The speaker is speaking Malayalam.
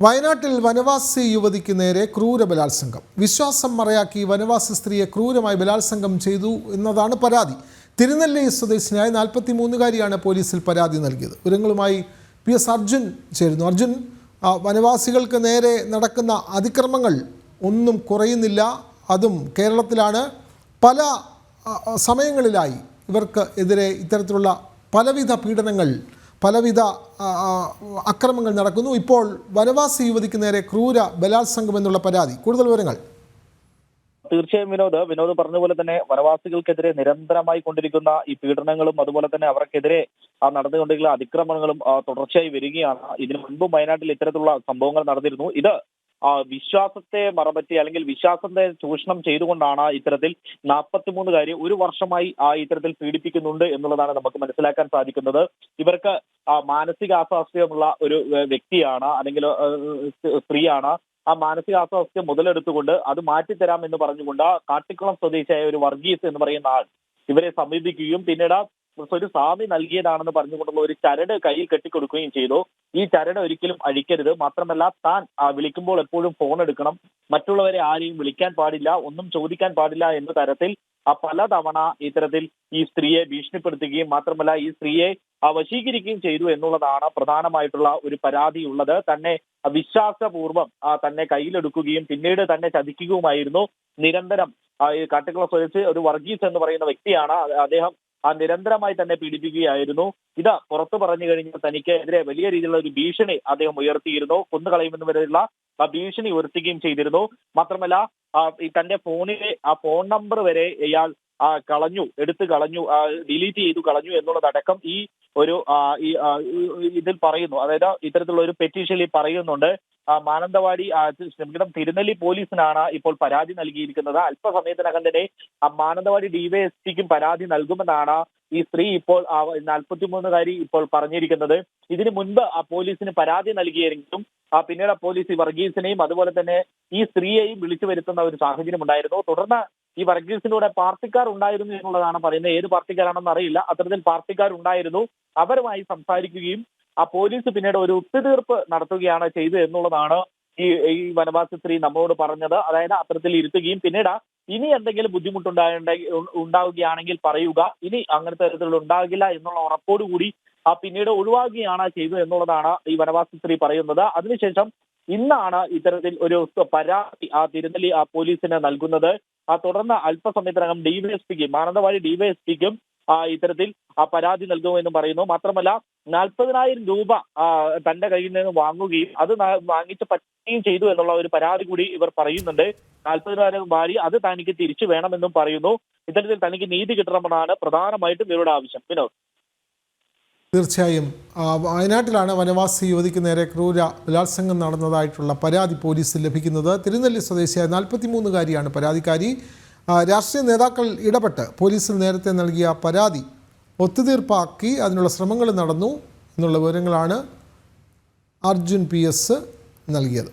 വയനാട്ടിൽ വനവാസി യുവതിക്ക് നേരെ ക്രൂര ബലാത്സംഗം. വിശ്വാസം മറയാക്കി വനവാസി സ്ത്രീയെ ക്രൂരമായി ബലാത്സംഗം ചെയ്തു എന്നതാണ് പരാതി. തിരുനെല്ലി സ്വദേശിനിയായ നാൽപ്പത്തി മൂന്നുകാരിയാണ് പോലീസിൽ പരാതി നൽകിയത്. വിവരങ്ങളുമായി പി എസ് അർജുൻ ചേരുന്നു. അർജുൻ വനവാസികൾക്ക് നേരെ നടക്കുന്ന അതിക്രമങ്ങൾ ഒന്നും കുറയുന്നില്ല. അതും കേരളത്തിലാണ്. പല സമയങ്ങളിലായി ഇവർക്ക് എതിരെ ഇത്തരത്തിലുള്ള പലവിധ പീഡനങ്ങൾ പലവിധ അക്രമങ്ങൾ നടക്കുന്നു. ഇപ്പോൾ വനവാസി യുവതിക്ക് നേരെ ക്രൂര ബലാത്സംഗം എന്നുള്ള പരാതി. കൂടുതൽ വിവരങ്ങൾ. തീർച്ചയായും വിനോദ്. വിനോദ് പറഞ്ഞ പോലെ തന്നെ വനവാസികൾക്കെതിരെ നിരന്തരമായി കൊണ്ടിരിക്കുന്ന ഈ പീഡനങ്ങളും അതുപോലെ തന്നെ അവർക്കെതിരെ നടന്നുകൊണ്ടിരിക്കുന്ന അതിക്രമണങ്ങളും ആ, തുടർച്ചയായി വരികയാണ്. ഇതിനു മുൻപും വയനാട്ടിൽ ഇത്തരത്തിലുള്ള സംഭവങ്ങൾ നടന്നിരുന്നു. ഇത് വിശ്വാസത്തെ മറപറ്റി അല്ലെങ്കിൽ വിശ്വാസത്തെ ചൂഷണം ചെയ്തുകൊണ്ടാണ് ഇത്തരത്തിൽ നാൽപ്പത്തിമൂന്നുകാരി ഒരു വർഷമായി ആ ഇത്തരത്തിൽ പീഡിപ്പിക്കുന്നുണ്ട് എന്നുള്ളതാണ് നമുക്ക് മനസ്സിലാക്കാൻ സാധിക്കുന്നത്. ഇവർക്ക് മാനസികാസ്വാസ്ഥ്യമുള്ള ഒരു വ്യക്തിയാണ് അല്ലെങ്കിൽ സ്ത്രീയാണ്. ആ മാനസികാസ്വാസ്ഥ്യം മുതലെടുത്തുകൊണ്ട് അത് മാറ്റിത്തരാം എന്ന് പറഞ്ഞുകൊണ്ട് കാട്ടിക്കുളം സ്വദേശിയായ ഒരു വർഗീസ് എന്ന് പറയുന്ന ആൾ ഇവരെ സമീപിക്കുകയും പിന്നീട് ഒരു സ്വാമി നൽകിയതാണെന്ന് പറഞ്ഞുകൊണ്ടുള്ള ഒരു ചരട് കയ്യിൽ കെട്ടിക്കൊടുക്കുകയും ചെയ്തു. ഈ ചരട് ഒരിക്കലും അഴിക്കരുത്. മാത്രമല്ല താൻ വിളിക്കുമ്പോൾ എപ്പോഴും ഫോൺ എടുക്കണം. മറ്റുള്ളവരെ ആരെയും വിളിക്കാൻ പാടില്ല ഒന്നും ചോദിക്കാൻ പാടില്ല എന്ന തരത്തിൽ പലതവണ ഇത്തരത്തിൽ ഈ സ്ത്രീയെ ഭീഷണിപ്പെടുത്തുകയും മാത്രമല്ല ഈ സ്ത്രീയെ വശീകരിക്കുകയും ചെയ്തു എന്നുള്ളതാണ് പ്രധാനമായിട്ടുള്ള ഒരു പരാതി ഉള്ളത് തന്നെ വിശ്വാസപൂർവം തന്നെ കയ്യിലെടുക്കുകയും പിന്നീട് തന്നെ ചതിക്കുകയുമായിരുന്നു. നിരന്തരം ആ, സ്വദേശി ഒരു വർഗീസ് എന്ന് പറയുന്ന വ്യക്തിയാണ്. അദ്ദേഹം ആ നിരന്തരമായി തന്നെ പീഡിപ്പിക്കുകയായിരുന്നു. ഇത് പുറത്തു പറഞ്ഞു കഴിഞ്ഞാൽ തനിക്കെതിരെ വലിയ രീതിയിലുള്ള ഒരു ഭീഷണി അദ്ദേഹം ഉയർത്തിയിരുന്നു. കൊന്നുകളയുമെന്ന് വരെയുള്ള ആ ഭീഷണി ഉയർത്തുകയും ചെയ്തിരുന്നു. മാത്രമല്ല ഈ തന്റെ ഫോണിലെ ആ ഫോൺ നമ്പർ വരെ ഇയാൾ കളഞ്ഞു എടുത്തു കളഞ്ഞു ഡിലീറ്റ് ചെയ്തു കളഞ്ഞു എന്നുള്ളതടക്കം ഈ ഒരു ഈ ഇതിൽ പറയുന്നു. അതായത് ഇത്തരത്തിലുള്ള ഒരു പെറ്റീഷനിൽ പറയുന്നുണ്ട് മാനന്തവാടി ക്ഷമിക്കണം തിരുനെല്ലി പോലീസിനാണ് ഇപ്പോൾ പരാതി നൽകിയിരിക്കുന്നത്. അല്പസമയത്തിനകം തന്നെ മാനന്തവാടി ഡിവൈഎസ്പിക്കും പരാതി നൽകുമെന്നാണ് ഈ സ്ത്രീ ഇപ്പോൾ നാൽപ്പത്തിമൂന്നുകാരി ഇപ്പോൾ പറഞ്ഞിരിക്കുന്നത്. ഇതിനു മുൻപ് ആ പോലീസിന് പരാതി നൽകിയെങ്കിലും ആ പിന്നീട് പോലീസ് വർഗീസിനെയും അതുപോലെ തന്നെ ഈ സ്ത്രീയെയും വിളിച്ചു വരുത്തുന്ന ഒരു സാഹചര്യം ഉണ്ടായിരുന്നു തുടർന്ന് ഈ വർഗീസിലൂടെ പാർട്ടിക്കാർ ഉണ്ടായിരുന്നു എന്നുള്ളതാണ് പറയുന്നത്. ഏത് പാർട്ടിക്കാരാണെന്ന് അറിയില്ല. അത്തരത്തിൽ പാർട്ടിക്കാർ ഉണ്ടായിരുന്നു അവരുമായി സംസാരിക്കുകയും ആ പോലീസ് പിന്നീട് ഒരു ഒത്തുതീർപ്പ് നടത്തുകയാണ് ചെയ്തത് എന്നുള്ളതാണ് ഈ ഈ വനവാസി സ്ത്രീ നമ്മളോട് പറഞ്ഞത്. അതായത് അത്തരത്തിൽ ഇരുത്തുകയും പിന്നീട് ഇനി എന്തെങ്കിലും ബുദ്ധിമുട്ടുണ്ടായി ഉണ്ടാവുകയാണെങ്കിൽ പറയുക. ഇനി അങ്ങനത്തെ തരത്തിൽ ഉണ്ടാകില്ല എന്നുള്ള ഉറപ്പോടുകൂടി ആ പിന്നീട് ഒഴിവാക്കുകയാണ് ചെയ്തത് എന്നുള്ളതാണ് ഈ വനവാസി സ്ത്രീ പറയുന്നത്. അതിനുശേഷം ഇന്നാണ് ഇത്തരത്തിൽ ഒരു പരാതി ആ തിരുനെല്ലി ആ പോലീസിന് നൽകുന്നത്. ആ തുടർന്ന് അല്പസമയത്തിനകം ഡിവൈഎസ്പിക്കും മാനന്തവാടി ഡിവൈഎസ്പിക്കും ഇത്തരത്തിൽ ആ പരാതി നൽകുമെന്നും പറയുന്നു. മാത്രമല്ല നാൽപ്പതിനായിരം രൂപ തന്റെ കയ്യിൽ നിന്ന് വാങ്ങുകയും അത് വാങ്ങിച്ച് പറ്റുകയും ചെയ്തു എന്നുള്ള ഒരു പരാതി കൂടി ഇവർ പറയുന്നുണ്ട്. നാൽപ്പതിനായിരം വാരി അത് തനിക്ക് തിരിച്ചു വേണമെന്നും പറയുന്നു. ഇത്തരത്തിൽ തനിക്ക് നീതി കിട്ടണമെന്നാണ് പ്രധാനമായിട്ടും ഇവരുടെ ആവശ്യം. വിനോദ്. തീർച്ചയായും. വയനാട്ടിലാണ് വനവാസി യുവതിക്ക് നേരെ ക്രൂര ബലാത്സംഗം നടന്നതായിട്ടുള്ള പരാതി പോലീസിൽ ലഭിക്കുന്നത്. തിരുനെല്ലി സ്വദേശിയായ നാൽപ്പത്തിമൂന്നുകാരിയാണ് പരാതിക്കാരി. രാഷ്ട്രീയ നേതാക്കൾ ഇടപെട്ട് പോലീസിൽ നേരത്തെ നൽകിയ പരാതി ഒത്തുതീർപ്പാക്കി അതിനുള്ള ശ്രമങ്ങൾ നടന്നു എന്നുള്ള വിവരങ്ങളാണ് അർജുൻ പി എസ് നൽകിയത്.